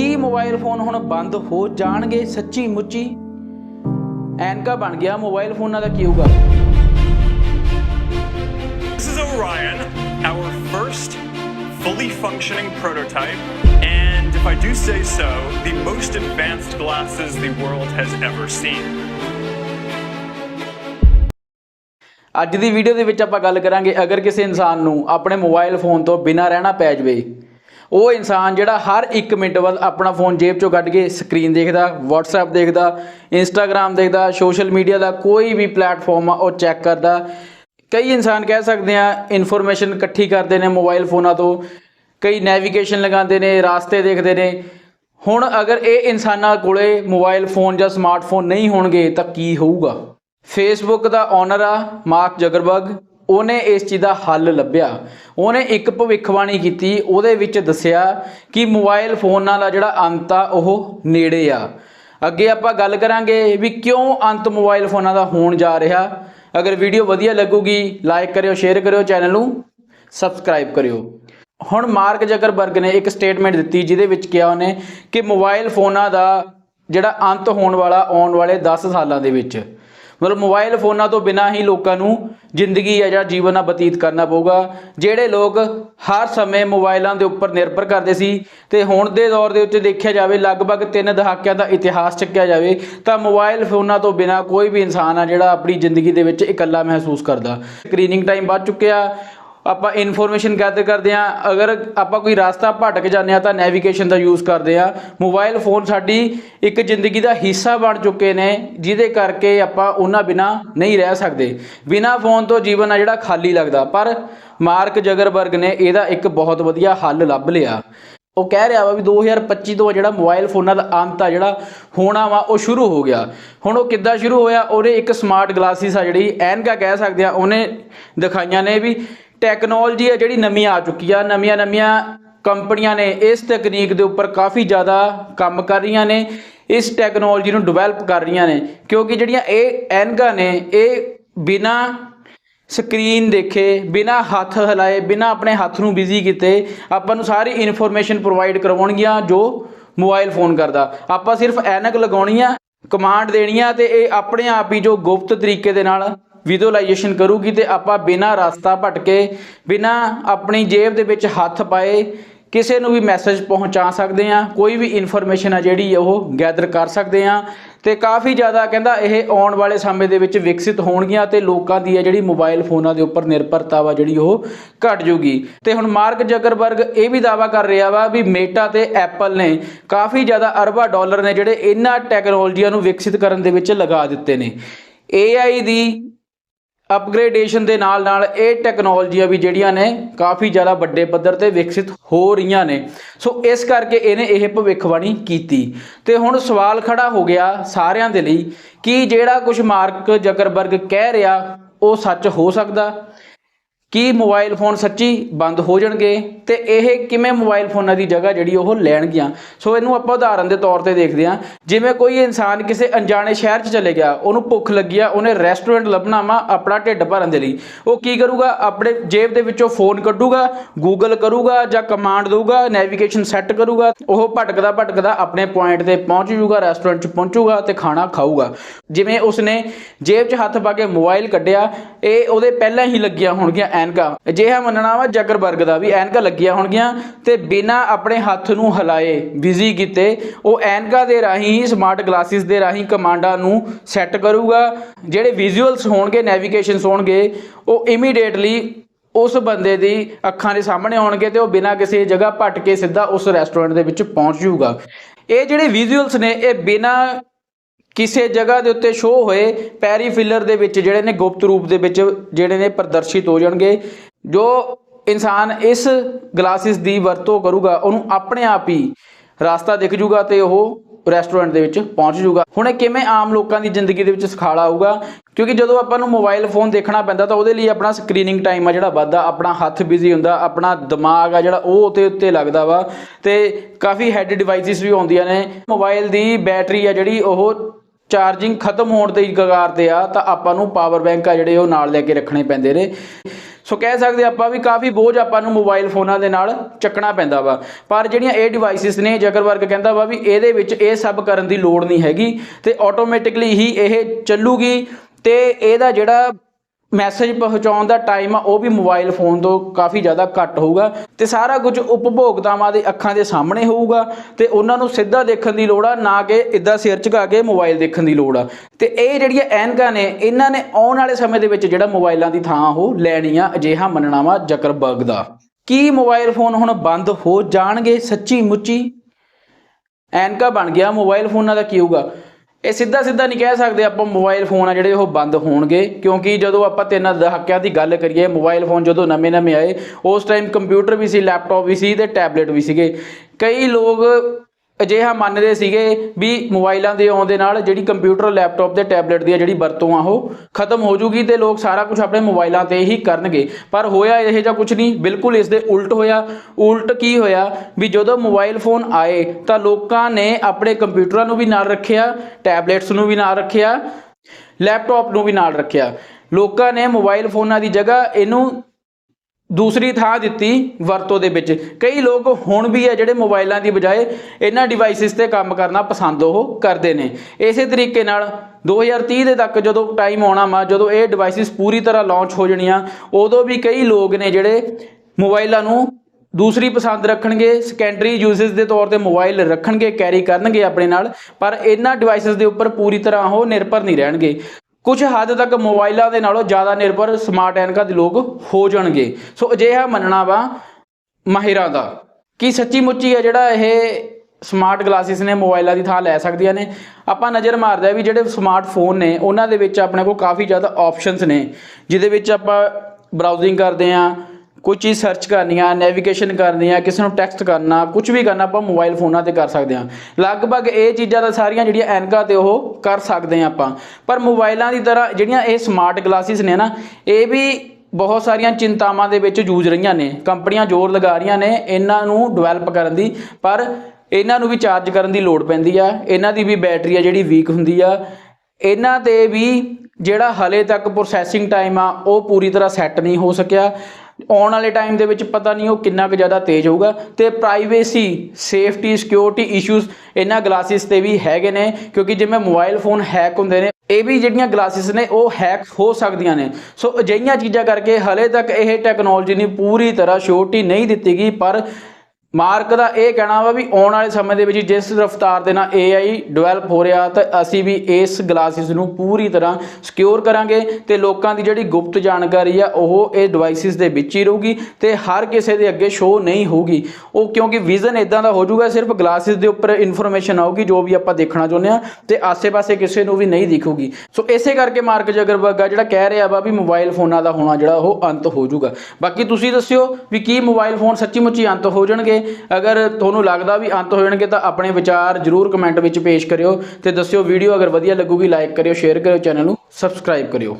ਕੀ mobile phone ਹੁਣ ਬੰਦ ਹੋ ਜਾਣਗੇ ਸੱਚੀ ਮੁੱਚੀ ਐਨਕਾ ਬਣ ਗਿਆ ਮੋਬਾਈਲ ਫੋਨਾਂ ਦਾ ਕੀ ਹੋਊਗਾ This is Orion, our first fully functioning prototype, and if I do say so, the most advanced glasses the world has ever seen. ਅੱਜ ਦੀ ਵੀਡੀਓ ਦੇ ਵਿੱਚ ਆਪਾਂ ਗੱਲ ਕਰਾਂਗੇ ਅਗਰ ਕਿਸੇ ਇਨਸਾਨ ਨੂੰ ਆਪਣੇ ਮੋਬਾਈਲ ਫੋਨ ਤੋਂ ਬਿਨਾਂ ਰਹਿਣਾ ਪੈ ਜਾਵੇ ਉਹ ਇਨਸਾਨ ਜਿਹੜਾ ਹਰ 1 ਮਿੰਟ ਬਾਅਦ ਆਪਣਾ ਫੋਨ ਜੇਬ ਚੋਂ ਕੱਢ ਕੇ ਸਕਰੀਨ ਦੇਖਦਾ, WhatsApp ਦੇਖਦਾ, Instagram ਦੇਖਦਾ ਸੋਸ਼ਲ ਮੀਡੀਆ ਦਾ ਕੋਈ ਵੀ ਪਲੇਟਫਾਰਮ ਆ, ਉਹ ਚੈੱਕ ਕਰਦਾ। ਕਈ ਇਨਸਾਨ ਕਹਿ ਸਕਦੇ ਆ ਇਨਫੋਰਮੇਸ਼ਨ ਇਕੱਠੀ ਕਰਦੇ ਨੇ ਮੋਬਾਈਲ ਫੋਨਾਂ ਤੋਂ, ਕਈ ਨੈਵੀਗੇਸ਼ਨ ਲਗਾਉਂਦੇ ਨੇ, ਰਾਸਤੇ ਦੇਖਦੇ ਨੇ। ਹੁਣ ਅਗਰ ਇਹ ਇਨਸਾਨਾਂ ਕੋਲੇ ਮੋਬਾਈਲ ਫੋਨ ਜਾਂ ਸਮਾਰਟਫੋਨ ਨਹੀਂ ਹੋਣਗੇ, ਤਾਂ ਕੀ ਹੋਊਗਾ? ਫੇਸਬੁੱਕ ਦਾ ਓਨਰ ਆ, ਮਾਰਕ ਜਗਰਬਰਗ ਉਹਨੇ ਇਸ ਚੀਜ਼ ਦਾ ਹੱਲ ਲੱਭਿਆ। ਉਹਨੇ ਇੱਕ ਭਵਿੱਖਬਾਣੀ ਕੀਤੀ, ਉਹਦੇ ਵਿੱਚ ਦੱਸਿਆ ਕਿ ਮੋਬਾਈਲ ਫੋਨਾਂ ਦਾ ਜਿਹੜਾ ਅੰਤ ਆ, ਉਹ ਨੇੜੇ ਆ। ਅੱਗੇ ਆਪਾਂ ਗੱਲ ਕਰਾਂਗੇ ਵੀ ਕਿਉਂ ਅੰਤ ਮੋਬਾਈਲ ਫੋਨਾਂ ਦਾ ਹੋਣ ਜਾ ਰਿਹਾ। ਅਗਰ ਵੀਡੀਓ ਵਧੀਆ ਲੱਗੂਗੀ, ਲਾਈਕ ਕਰਿਓ, ਸ਼ੇਅਰ ਕਰਿਓ ਚੈਨਲ ਨੂੰ, ਸਬਸਕ੍ਰਾਈਬ ਕਰਿਓ। ਹੁਣ ਮਾਰਕ ਜ਼ਕਰਬਰਗ ਨੇ ਇੱਕ ਸਟੇਟਮੈਂਟ ਦਿੱਤੀ, ਜਿਹਦੇ ਵਿੱਚ ਕਿਹਾ ਉਹਨੇ ਕਿ ਮੋਬਾਈਲ ਫੋਨਾਂ ਦਾ ਜਿਹੜਾ ਅੰਤ ਹੋਣ ਵਾਲਾ, ਆਉਣ ਵਾਲੇ 10 ਸਾਲਾਂ ਦੇ ਵਿੱਚ। ਮਤਲਬ ਮੋਬਾਈਲ ਫੋਨਾਂ ਤੋਂ ਬਿਨਾਂ ਹੀ ਲੋਕਾਂ ਨੂੰ ਜ਼ਿੰਦਗੀ ਹੈ ਜਾਂ ਜੀਵਨ ਆ ਬਤੀਤ ਕਰਨਾ ਪਊਗਾ। ਜਿਹੜੇ ਲੋਕ ਹਰ ਸਮੇਂ ਮੋਬਾਈਲਾਂ ਦੇ ਉੱਪਰ ਨਿਰਭਰ ਕਰਦੇ ਸੀ ਤੇ ਹੁਣ ਦੇ ਦੌਰ ਦੇ ਉੱਤੇ ਦੇਖਿਆ ਜਾਵੇ, ਲਗਭਗ 3 ਦਹਾਕਿਆਂ ਦਾ ਇਤਿਹਾਸ ਚੱਕਿਆ ਜਾਵੇ, ਤਾਂ ਮੋਬਾਈਲ ਫੋਨਾਂ ਤੋਂ ਬਿਨਾਂ ਕੋਈ ਵੀ ਇਨਸਾਨ ਆ ਜਿਹੜਾ ਆਪਣੀ ਜ਼ਿੰਦਗੀ ਦੇ ਵਿੱਚ ਇਕੱਲਾ ਮਹਿਸੂਸ ਕਰਦਾ। ਸਕਰੀਨਿੰਗ ਟਾਈਮ ਵੱਧ ਚੁੱਕਿਆ ਆਪਾਂ ਇਨਫੋਰਮੇਸ਼ਨ ਗੈਦਰ ਕਰਦੇ ਆ ਅਗਰ ਆਪਾਂ ਕੋਈ ਰਸਤਾ ਭਟਕ ਜਾਂਦੇ ਆ ਤਾਂ ਨੈਵੀਗੇਸ਼ਨ ਦਾ ਯੂਜ਼ ਕਰਦੇ ਆ ਮੋਬਾਈਲ ਫੋਨ ਸਾਡੀ ਇੱਕ ਜ਼ਿੰਦਗੀ ਦਾ ਹਿੱਸਾ ਬਣ ਚੁੱਕੇ ਨੇ, ਜਿਹਦੇ ਕਰਕੇ ਆਪਾਂ ਉਹਨਾਂ ਬਿਨਾ ਨਹੀਂ ਰਹਿ ਸਕਦੇ। ਬਿਨਾ ਫੋਨ ਤੋਂ ਜੀਵਨ ਆ ਜਿਹੜਾ ਖਾਲੀ ਲੱਗਦਾ। ਪਰ ਮਾਰਕ ਜਗਰਬਰਗ ਨੇ ਇਹਦਾ ਇੱਕ ਬਹੁਤ ਵਧੀਆ ਹੱਲ ਲੱਭ ਲਿਆ। ਉਹ ਕਹਿ ਰਿਹਾ ਵਾ ਵੀ 2025 ਤੋਂ ਜਿਹੜਾ ਮੋਬਾਈਲ ਫੋਨਾਂ ਦਾ ਅੰਤ ਆ, ਜਿਹੜਾ ਹੋਣਾ ਵਾ, ਉਹ ਸ਼ੁਰੂ ਹੋ ਗਿਆ। ਹੁਣ ਉਹ ਕਿੱਦਾਂ ਸ਼ੁਰੂ ਹੋਇਆ? ਉਹਨੇ ਇੱਕ ਸਮਾਰਟ ਗਲਾਸਿਸ ਆ ਜਿਹੜੀ, ਐਨਕਾ ਕਹਿ ਸਕਦੇ ਆ, ਉਹਨੇ ਦਿਖਾਈਆਂ ਨੇ ਵੀ ਟੈਕਨੋਲੋਜੀ ਆ ਜਿਹੜੀ ਨਵੀਂ ਆ ਚੁੱਕੀ ਆ, ਨਵੀਆਂ ਨਵੀਆਂ ਕੰਪਨੀਆਂ ਨੇ ਇਸ ਤਕਨੀਕ ਦੇ ਉੱਪਰ ਕਾਫੀ ਜ਼ਿਆਦਾ ਕੰਮ ਕਰ ਰਹੀਆਂ ਨੇ, ਇਸ ਟੈਕਨੋਲੋਜੀ ਨੂੰ ਡਿਵੈਲਪ ਕਰ ਰਹੀਆਂ ਨੇ, ਕਿਉਂਕਿ ਜਿਹੜੀਆਂ ਇਹ ਐਨਕਾਂ ਨੇ, ਇਹ ਬਿਨਾ ਸਕਰੀਨ ਦੇਖੇ, ਬਿਨਾ ਹੱਥ ਹਿਲਾਏ, ਬਿਨਾ ਆਪਣੇ ਹੱਥ ਨੂੰ ਬਿਜ਼ੀ ਕੀਤੇ, ਆਪਾਂ ਨੂੰ ਸਾਰੀ ਇਨਫੋਰਮੇਸ਼ਨ ਪ੍ਰੋਵਾਈਡ ਕਰਵਾਉਣਗੀਆਂ ਜੋ ਮੋਬਾਈਲ ਫੋਨ ਕਰਦਾ। ਆਪਾਂ ਸਿਰਫ ਐਨਕ ਲਗਾਉਣੀ ਆ ਕਮਾਂਡ ਦੇਣੀ ਆ ਤੇ ਇਹ ਆਪਣੇ ਆਪ ਹੀ ਜੋ ਗੁਪਤ ਤਰੀਕੇ ਦੇ ਨਾਲ ਵਿਜ਼ੂਅਲਾਈਜੇਸ਼ਨ ਕਰੂਗੀ ਤੇ ਆਪਾਂ ਬਿਨਾ ਰਸਤਾ ਭਟਕੇ, ਬਿਨਾ ਆਪਣੀ ਜੇਬ ਦੇ ਵਿੱਚ ਹੱਥ ਪਾਏ, ਕਿਸੇ ਨੂੰ ਵੀ ਮੈਸੇਜ ਪਹੁੰਚਾ ਸਕਦੇ ਆ ਕੋਈ ਵੀ ਇਨਫੋਰਮੇਸ਼ਨ ਆ ਜਿਹੜੀ ਉਹ ਗੈਦਰ ਕਰ ਸਕਦੇ ਆ ਤੇ ਕਾਫੀ ਜ਼ਿਆਦਾ ਕਹਿੰਦਾ ਇਹ ਆਉਣ ਵਾਲੇ ਸਮੇਂ ਦੇ ਵਿੱਚ ਵਿਕਸਿਤ ਹੋਣਗੀਆਂ ਤੇ ਲੋਕਾਂ ਦੀ ਹੈ ਜਿਹੜੀ ਮੋਬਾਈਲ ਫੋਨਾਂ ਦੇ ਉੱਪਰ ਨਿਰਭਰਤਾ ਵਾ ਜਿਹੜੀ ਉਹ ਘਟ ਜੂਗੀ। ਤੇ ਹੁਣ ਮਾਰਕ ਜ਼ਕਰਬਰਗ ਇਹ ਵੀ ਦਾਵਾ ਕਰ ਰਿਹਾ ਵਾ ਵੀ ਮੇਟਾ ਤੇ ਐਪਲ ਨੇ ਕਾਫੀ ਜ਼ਿਆਦਾ ਅਰਬਾਂ ਡਾਲਰ ਨੇ ਜਿਹੜੇ ਇਹਨਾਂ ਟੈਕਨੋਲੋਜੀਆਂ ਨੂੰ ਵਿਕਸਿਤ ਕਰਨ ਦੇ ਵਿੱਚ ਲਗਾ ਦਿੱਤੇ ਨੇ। AI ਦੀ ਅਪਗ੍ਰੇਡੇਸ਼ਨ ਦੇ ਨਾਲ ਨਾਲ ਇਹ ਟੈਕਨੋਲੋਜੀਆਂ ਵੀ ਜਿਹੜੀਆਂ ਨੇ ਕਾਫੀ ਜ਼ਿਆਦਾ ਵੱਡੇ ਪੱਧਰ ਤੇ ਵਿਕਸਿਤ ਹੋ ਰਹੀਆਂ ਨੇ। ਸੋ ਇਸ ਕਰਕੇ ਇਹਨੇ ਇਹ ਭਵਿੱਖਬਾਣੀ ਕੀਤੀ। ਤੇ ਹੁਣ ਸਵਾਲ ਖੜਾ ਹੋ ਗਿਆ ਸਾਰਿਆਂ ਦੇ ਲਈ ਕਿ ਜਿਹੜਾ ਕੁਝ ਮਾਰਕ ਜ਼ਕਰਬਰਗ ਕਹਿ ਰਿਹਾ, ਉਹ ਸੱਚ ਹੋ ਸਕਦਾ? ਕੀ ਮੋਬਾਈਲ ਫੋਨ ਸੱਚੀ ਬੰਦ ਹੋ ਜਾਣਗੇ ਤੇ ਇਹ ਕਿਵੇਂ ਮੋਬਾਈਲ ਫੋਨਾਂ ਦੀ ਜਗ੍ਹਾ ਜਿਹੜੀ ਉਹ ਲੈਣਗੀਆਂ ਸੋ ਇਹਨੂੰ ਆਪਾਂ ਉਦਾਹਰਨ ਦੇ ਤੌਰ ਤੇ ਦੇਖਦੇ ਹਾਂ। ਜਿਵੇਂ ਕੋਈ ਇਨਸਾਨ ਕਿਸੇ ਅਣਜਾਣੇ ਸ਼ਹਿਰ 'ਚ ਚਲੇ ਗਿਆ, ਉਹਨੂੰ ਭੁੱਖ ਲੱਗੀ ਆ, ਉਹਨੇ ਰੈਸਟੋਰੈਂਟ ਲੱਭਣਾ ਵਾ ਆਪਣਾ ਢਿੱਡ ਭਰਨ ਦੇ ਲਈ। ਉਹ ਕੀ ਕਰੂਗਾ? ਆਪਣੇ ਜੇਬ ਦੇ ਵਿੱਚੋਂ ਫੋਨ ਕੱਢੂਗਾ ਗੂਗਲ ਕਰੂਗਾ ਜਾਂ ਕਮਾਂਡ ਦੇਊਗਾ ਨੈਵੀਗੇਸ਼ਨ ਸੈੱਟ ਕਰੂਗਾ, ਉਹ ਭਟਕਦਾ ਭਟਕਦਾ ਆਪਣੇ ਪੁਆਇੰਟ ਤੇ ਪਹੁੰਚ ਜੂਗਾ ਰੈਸਟੋਰੈਂਟ 'ਚ ਪਹੁੰਚੂਗਾ ਤੇ ਖਾਣਾ ਖਾਊਗਾ। ਜਿਵੇਂ ਉਸਨੇ ਜੇਬ 'ਚ ਹੱਥ ਪਾ ਕੇ ਮੋਬਾਈਲ ਕੱਢਿਆ, ਇਹ ਉਹਦੇ ਪਹਿਲਾਂ ਹੀ ਲੱਗੀਆਂ ਹੋਣਗੀਆਂ ਐਨਕਾਂ। ਅਜਿਹਾ ਮੰਨਣਾ ਵਾ ਜਗਰਬਰਗ ਦਾ ਵੀ ਐਨਕਾ ਲੱਗੀਆਂ ਹੋਣਗੀਆਂ ਤੇ ਬਿਨਾ ਆਪਣੇ ਹੱਥ ਨੂੰ ਹਿਲਾਏ ਬਿਜ਼ੀ ਕੀਤੇ, ਉਹ ਐਨਕਾ ਦੇ ਰਾਹੀਂ ਹੀ ਸਮਾਰਟ ਗਲਾਸਿਸ ਦੇ ਰਾਹੀਂ ਕਮਾਂਡਾਂ ਨੂੰ ਸੈੱਟ ਕਰੂਗਾ। ਜਿਹੜੇ ਵਿਜ਼ੂਅਲਸ ਹੋਣਗੇ ਨੈਵੀਗੇਸ਼ਨਸ ਹੋਣਗੇ, ਉਹ ਇਮੀਡੀਏਟਲੀ ਉਸ ਬੰਦੇ ਦੀ ਅੱਖਾਂ ਦੇ ਸਾਹਮਣੇ ਆਉਣਗੇ ਤੇ ਉਹ ਬਿਨਾਂ ਕਿਸੇ ਜਗ੍ਹਾ ਭੱਟ ਕੇ ਸਿੱਧਾ ਉਸ ਰੈਸਟੋਰੈਂਟ ਦੇ ਵਿੱਚ ਪਹੁੰਚ ਜਾਊਗਾ। ਇਹ ਜਿਹੜੇ ਵਿਜ਼ੂਅਲਸ ਨੇ, ਇਹ ਬਿਨਾਂ ਕਿਸੇ ਜਗ੍ਹਾ ਦੇ ਉੱਤੇ ਸ਼ੋ ਹੋਏ ਪੈਰੀਫਿਲਰ ਦੇ ਵਿੱਚ ਜਿਹੜੇ ਨੇ ਗੁਪਤ ਰੂਪ ਦੇ ਵਿੱਚ ਜਿਹੜੇ ਨੇ ਪ੍ਰਦਰਸ਼ਿਤ ਹੋ ਜਾਣਗੇ, ਜੋ ਇਨਸਾਨ ਇਸ ਗਲਾਸਿਸ ਦੀ ਵਰਤੋਂ ਕਰੂਗਾ, ਉਹਨੂੰ ਆਪਣੇ ਆਪ ਹੀ ਰਸਤਾ ਦਿਖ ਜੂਗਾ ਤੇ ਉਹ ਰੈਸਟੋਰੈਂਟ ਦੇ ਵਿੱਚ ਪਹੁੰਚ ਜੂਗਾ। ਹੁਣ ਇਹ ਕਿਵੇਂ ਆਮ ਲੋਕਾਂ ਦੀ ਜ਼ਿੰਦਗੀ ਦੇ ਵਿੱਚ ਸਖਾਲਾ ਆਊਗਾ? ਕਿਉਂਕਿ ਜਦੋਂ ਆਪਾਂ ਨੂੰ ਮੋਬਾਈਲ ਫੋਨ ਦੇਖਣਾ ਪੈਂਦਾ ਤਾਂ ਉਹਦੇ ਲਈ ਆਪਣਾ ਸਕਰੀਨਿੰਗ ਟਾਈਮ ਆ ਜਿਹੜਾ ਵੱਧਦਾ, ਆਪਣਾ ਹੱਥ ਬਿਜ਼ੀ ਹੁੰਦਾ, ਆਪਣਾ ਦਿਮਾਗ ਆ ਜਿਹੜਾ ਉਹ ਉੱਤੇ ਉੱਤੇ ਲੱਗਦਾ ਵਾ। ਤੇ ਕਾਫੀ ਹੈਡ ਡਿਵਾਈਸਿਸ ਵੀ ਆਉਂਦੀਆਂ ਨੇ। ਮੋਬਾਈਲ ਦੀ ਬੈਟਰੀ ਆ ਜਿਹੜੀ ਉਹ ਚਾਰਜਿੰਗ ਖਤਮ ਹੋਣ ਤੇ ਹੀ ਕਗਾਰ ਤੇ ਆ, ਤਾਂ ਆਪਾਂ ਨੂੰ ਪਾਵਰ ਬੈਂਕ ਆ ਜਿਹੜੇ ਉਹ ਨਾਲ ਲੈ ਕੇ ਰੱਖਣੇ ਪੈਂਦੇ ਨੇ। ਸੋ ਕਹਿ ਸਕਦੇ ਆਪਾਂ ਵੀ ਕਾਫੀ ਬੋਝ ਆਪਾਂ ਨੂੰ ਮੋਬਾਈਲ ਫੋਨਾਂ ਦੇ ਨਾਲ ਚੱਕਣਾ ਪੈਂਦਾ ਵਾ। ਪਰ ਜਿਹੜੀਆਂ ਇਹ ਡਿਵਾਈਸਿਸ ਨੇ ਜਗਰਵਰਗ ਕਹਿੰਦਾ ਵਾ ਵੀ ਇਹਦੇ ਵਿੱਚ ਇਹ ਸਭ ਕਰਨ ਦੀ ਲੋੜ ਨਹੀਂ ਹੈਗੀ, ਤੇ ਆਟੋਮੈਟਿਕਲੀ ਹੀ ਇਹ ਚੱਲੂਗੀ, ਤੇ ਇਹਦਾ ਜਿਹੜਾ ਮੈਸੇਜ ਪਹੁੰਚਾਉਣ ਦਾ ਟਾਈਮ ਆ, ਉਹ ਵੀ ਮੋਬਾਈਲ ਫੋਨ ਤੋਂ ਕਾਫੀ ਜ਼ਿਆਦਾ ਘੱਟ ਹੋਊਗਾ ਤੇ ਸਾਰਾ ਕੁਝ ਉਪਭੋਗਤਾਵਾਂ ਦੇ ਅੱਖਾਂ ਦੇ ਸਾਹਮਣੇ ਹੋਊਗਾ ਤੇ ਉਹਨਾਂ ਨੂੰ ਸਿੱਧਾ ਦੇਖਣ ਦੀ ਲੋੜ ਆ, ਨਾ ਕਿ ਇਦਾਂ ਸਿਰ ਝੁਕਾ ਕੇ ਮੋਬਾਈਲ ਦੇਖਣ ਦੀ ਲੋੜ ਆ। ਤੇ ਇਹ ਜਿਹੜੀਆਂ ਐਨਕਾਂ ਨੇ, ਇਹਨਾਂ ਨੇ ਆਉਣ ਵਾਲੇ ਸਮੇਂ ਦੇ ਵਿੱਚ ਜਿਹੜਾ ਮੋਬਾਈਲਾਂ ਦੀ ਥਾਂ ਉਹ ਲੈਣੀ ਆ ਅਜਿਹਾ ਮੰਨਣਾ ਵਾ ਜ਼ਕਰਬਰਗ ਦਾ। ਕੀ ਮੋਬਾਈਲ ਫੋਨ ਹੁਣ ਬੰਦ ਹੋ ਜਾਣਗੇ? ਸੱਚੀ ਮੁੱਚੀ ਐਨਕਾ ਬਣ ਗਿਆ ਮੋਬਾਈਲ ਫੋਨਾਂ ਦਾ ਕੀ ਹੋਊਗਾ? ਇਹ ਸਿੱਧਾ ਸਿੱਧਾ ਨਹੀਂ ਕਹਿ ਸਕਦੇ ਆਪਾਂ ਮੋਬਾਈਲ ਫੋਨ ਆ ਜਿਹੜੇ ਉਹ ਬੰਦ ਹੋਣਗੇ, ਕਿਉਂਕਿ ਜਦੋਂ ਆਪਾਂ ਤਿੰਨ ਦਹਾਕਿਆਂ ਦੀ ਗੱਲ ਕਰੀਏ ਮੋਬਾਈਲ ਫੋਨ ਜਦੋਂ ਨਵੇਂ ਨਵੇਂ ਆਏ, ਉਸ ਟਾਈਮ ਕੰਪਿਊਟਰ ਵੀ ਸੀ ਲੈਪਟਾਪ ਵੀ ਸੀ ਤੇ ਟੈਬਲੇਟ ਵੀ ਸੀਗੇ। ਕਈ ਲੋਕ ਅਜਿਹਾ ਮੰਨਦੇ ਸੀਗੇ ਵੀ ਮੋਬਾਈਲਾਂ ਦੇ ਆਉਣ ਦੇ ਨਾਲ ਜਿਹੜੀ ਕੰਪਿਊਟਰ ਲੈਪਟਾਪ ਤੇ ਟੈਬਲੇਟ ਦੀ ਜਿਹੜੀ ਵਰਤੋਂ ਆ, ਉਹ ਖਤਮ ਹੋ ਜੂਗੀ ਤੇ ਲੋਕ ਸਾਰਾ ਕੁਝ ਆਪਣੇ ਮੋਬਾਈਲਾਂ ਤੇ ਹੀ ਕਰਨਗੇ। ਪਰ ਹੋਇਆ ਇਹ ਜਿਹਾ ਕੁਝ ਨਹੀਂ, ਬਿਲਕੁਲ ਇਸ ਦੇ ਉਲਟ ਹੋਇਆ। ਉਲਟ ਕੀ ਹੋਇਆ? ਵੀ ਜਦੋਂ ਮੋਬਾਈਲ ਫੋਨ ਆਏ, ਤਾਂ ਲੋਕਾਂ ਨੇ ਆਪਣੇ ਕੰਪਿਊਟਰਾਂ ਨੂੰ ਵੀ ਨਾਲ ਰੱਖਿਆ ਟੈਬਲੇਟਸ ਨੂੰ ਵੀ ਨਾਲ ਰੱਖਿਆ ਲੈਪਟਾਪ ਨੂੰ ਵੀ ਨਾਲ ਰੱਖਿਆ। ਲੋਕਾਂ ਨੇ ਮੋਬਾਈਲ ਫੋਨਾਂ ਦੀ ਜਗ੍ਹਾ ਇਹਨੂੰ ਦੂਸਰੀ ਥਾਂ ਦਿੱਤੀ ਵਰਤੋਂ ਦੇ ਵਿੱਚ। ਕਈ ਲੋਕ ਹੁਣ ਵੀ ਹੈ ਜਿਹੜੇ ਮੋਬਾਈਲਾਂ ਦੀ ਬਜਾਏ ਇਹਨਾਂ ਡਿਵਾਈਸਿਸ ਤੇ ਕੰਮ ਕਰਨਾ ਪਸੰਦ ਉਹ ਕਰਦੇ ਨੇ। ਇਸੇ ਤਰੀਕੇ ਨਾਲ 2030 ਦੇ ਤੱਕ ਜਦੋਂ ਟਾਈਮ ਆਉਣਾ ਵਾ, ਜਦੋਂ ਇਹ ਡਿਵਾਈਸਿਸ ਪੂਰੀ ਤਰ੍ਹਾਂ ਲਾਂਚ ਹੋ ਜਾਣੀਆਂ, ਉਦੋਂ ਵੀ ਕਈ ਲੋਕ ਨੇ ਜਿਹੜੇ ਮੋਬਾਈਲਾਂ ਨੂੰ ਦੂਸਰੀ ਪਸੰਦ ਰੱਖਣਗੇ ਸੈਕੰਡਰੀ ਯੂਜ਼ਸ ਦੇ ਤੌਰ ਤੇ ਮੋਬਾਈਲ ਰੱਖਣਗੇ ਕੈਰੀ ਕਰਨਗੇ ਆਪਣੇ ਨਾਲ, ਪਰ ਇਹਨਾਂ ਡਿਵਾਈਸਿਸ ਦੇ ਉੱਪਰ ਪੂਰੀ ਤਰ੍ਹਾਂ ਉਹ ਨਿਰਭਰ ਨਹੀਂ ਰਹਿਣਗੇ। ਕੁਝ ਹੱਦ ਤੱਕ ਮੋਬਾਈਲਾਂ ਦੇ ਨਾਲੋਂ ਜ਼ਿਆਦਾ ਨਿਰਭਰ ਸਮਾਰਟ ਐਨਕਾਂ ਦੇ ਲੋਕ ਹੋ ਜਾਣਗੇ। ਸੋ ਅਜਿਹਾ ਮੰਨਣਾ ਵਾ ਮਾਹਿਰਾਂ ਦਾ। ਕਿ ਸੱਚੀ ਮੁੱਚੀ ਹੈ ਜਿਹੜਾ ਇਹ ਸਮਾਰਟ ਗਲਾਸਿਸ ਨੇ ਮੋਬਾਈਲਾਂ ਦੀ ਥਾਂ ਲੈ ਸਕਦੀਆਂ ਨੇ? ਆਪਾਂ ਨਜ਼ਰ ਮਾਰਦੇ ਆ ਵੀ ਜਿਹੜੇ ਸਮਾਰਟਫੋਨ ਨੇ, ਉਹਨਾਂ ਦੇ ਵਿੱਚ ਆਪਣੇ ਕੋਲ ਕਾਫੀ ਜ਼ਿਆਦਾ ਆਪਸ਼ਨਸ ਨੇ, ਜਿਹਦੇ ਵਿੱਚ ਆਪਾਂ ਬਰਾਊਜ਼ਿੰਗ ਕਰਦੇ ਆ ਕੋਈ ਚੀਜ਼ ਸਰਚ ਕਰਨੀ ਆ ਨੈਵੀਗੇਸ਼ਨ ਕਰਨੀ ਆ, ਕਿਸੇ ਨੂੰ ਟੈਕਸਟ ਕਰਨਾ ਕੁਝ ਵੀ ਕਰਨਾ, ਆਪਾਂ ਮੋਬਾਈਲ ਫੋਨਾਂ ਤੇ ਕਰ ਸਕਦੇ ਆ ਲਗਭਗ ਇਹ ਚੀਜ਼ਾਂ ਤਾਂ ਸਾਰੀਆਂ ਜਿਹੜੀਆਂ ਐਨਕਾ ਤੇ ਉਹ ਕਰ ਸਕਦੇ ਆ ਆਪਾਂ। ਪਰ ਮੋਬਾਈਲਾਂ ਦੀ ਤਰ੍ਹਾਂ ਜਿਹੜੀਆਂ ਇਹ ਸਮਾਰਟ ਗਲਾਸਿਸ ਨੇ ਨਾ, ਇਹ ਵੀ ਬਹੁਤ ਸਾਰੀਆਂ ਚਿੰਤਾਵਾਂ ਦੇ ਵਿੱਚ ਜੂਝ ਰਹੀਆਂ ਨੇ। ਕੰਪਨੀਆਂ ਜ਼ੋਰ ਲਗਾ ਰਹੀਆਂ ਨੇ ਇਹਨਾਂ ਨੂੰ ਡਿਵੈਲਪ ਕਰਨ ਦੀ, ਪਰ ਇਹਨਾਂ ਨੂੰ ਵੀ ਚਾਰਜ ਕਰਨ ਦੀ ਲੋੜ ਪੈਂਦੀ ਆ। ਇਹਨਾਂ ਦੀ ਵੀ ਬੈਟਰੀ ਆ ਜਿਹੜੀ ਵੀਕ ਹੁੰਦੀ ਆ। ਇਹਨਾਂ ਤੇ ਵੀ ਜਿਹੜਾ ਹਲੇ ਤੱਕ ਪ੍ਰੋਸੈਸਿੰਗ ਟਾਈਮ ਆ, ਉਹ ਪੂਰੀ ਤਰ੍ਹਾਂ ਸੈੱਟ ਨਹੀਂ ਹੋ ਸਕਿਆ। ਆਉਣ ਵਾਲੇ ਟਾਈਮ ਦੇ ਵਿੱਚ ਪਤਾ ਨਹੀਂ ਉਹ ਕਿੰਨਾ ਕੁ ਜ਼ਿਆਦਾ ਤੇਜ਼ ਹੋਊਗਾ ਤੇ ਪ੍ਰਾਈਵੇਸੀ ਸੇਫਟੀ ਸਿਕਿਉਰਿਟੀ ਇਸ਼ੂਜ਼ ਇਹਨਾਂ ਗਲਾਸਿਸ ਤੇ ਵੀ ਹੈਗੇ ਨੇ, ਕਿਉਂਕਿ ਜਿਵੇਂ ਮੋਬਾਈਲ ਫੋਨ ਹੈਕ ਹੁੰਦੇ ਨੇ, ਇਹ ਵੀ ਜਿਹੜੀਆਂ ਗਲਾਸਿਸ ਨੇ ਉਹ ਹੈਕ ਹੋ ਸਕਦੀਆਂ ਨੇ। ਸੋ ਅਜਿਹੀਆਂ ਚੀਜ਼ਾਂ ਕਰਕੇ ਹਲੇ ਤੱਕ ਇਹ ਟੈਕਨੋਲੋਜੀ ਨਹੀਂ ਪੂਰੀ ਤਰ੍ਹਾਂ ਸ਼ੋਰਟੀ ਨਹੀਂ ਦਿੱਤੀ ਗਈ, ਪਰ ਮਾਰਕ ਦਾ ਇਹ ਕਹਿਣਾ ਵਾ ਵੀ ਆਉਣ ਵਾਲੇ ਸਮੇਂ ਦੇ ਵਿੱਚ ਜਿਸ ਰਫਤਾਰ ਦੇ ਨਾਲ AI ਡਿਵੈਲਪ ਹੋ ਰਿਹਾ ਤਾਂ ਅਸੀਂ ਵੀ ਇਸ ਗਲਾਸਿਸ ਨੂੰ ਪੂਰੀ ਤਰ੍ਹਾਂ ਸਿਕਿਉਰ ਕਰਾਂਗੇ ਤੇ ਲੋਕਾਂ ਦੀ ਜਿਹੜੀ ਗੁਪਤ ਜਾਣਕਾਰੀ ਆ ਉਹ ਇਹ ਡਿਵਾਈਸਿਸ ਦੇ ਵਿੱਚ ਹੀ ਰਹੂਗੀ ਤੇ ਹਰ ਕਿਸੇ ਦੇ ਅੱਗੇ ਸ਼ੋਅ ਨਹੀਂ ਹੋਊਗੀ। ਉਹ ਕਿਉਂਕਿ ਵਿਜ਼ਨ ਇਦਾਂ ਦਾ ਹੋ ਜਾਊਗਾ, ਸਿਰਫ ਗਲਾਸਿਸ ਦੇ ਉੱਪਰ ਇਨਫੋਰਮੇਸ਼ਨ ਆਊਗੀ ਜੋ ਵੀ ਆਪਾਂ ਦੇਖਣਾ ਚਾਹੁੰਦੇ ਆ ਤੇ ਆਸੇ-ਪਾਸੇ ਕਿਸੇ ਨੂੰ ਵੀ ਨਹੀਂ ਦਿਖੂਗੀ। ਸੋ ਇਸੇ ਕਰਕੇ ਮਾਰਕ ਜਗਰਬਰਗ ਆ ਜਿਹੜਾ ਕਹਿ ਰਿਹਾ ਵਾ ਵੀ ਮੋਬਾਈਲ ਫੋਨਾਂ ਦਾ ਹੋਣਾ ਜਿਹੜਾ ਉਹ ਅੰਤ ਹੋ ਜਾਊਗਾ। ਬਾਕੀ ਤੁਸੀਂ ਦੱਸਿਓ ਵੀ ਕੀ ਮੋਬਾਈਲ ਫੋਨ ਸੱਚੀ ਮੁੱਚੀ ਅੰਤ ਹੋ ਜਾਣਗੇ? ਅਗਰ ਤੁਹਾਨੂੰ ਲੱਗਦਾ ਵੀ ਅੰਤ ਹੋ ਜਾਣਗੇ ਤਾਂ ਆਪਣੇ ਵਿਚਾਰ ਜਰੂਰ ਕਮੈਂਟ ਵਿੱਚ ਪੇਸ਼ ਕਰਿਓ ਤੇ ਦੱਸਿਓ ਵੀਡੀਓ ਅਗਰ ਵਧੀਆ ਲੱਗੂਗੀ ਲਾਈਕ ਕਰਿਓ ਸ਼ੇਅਰ ਕਰਿਓ ਚੈਨਲ ਨੂੰ ਸਬਸਕ੍ਰਾਈਬ ਕਰਿਓ।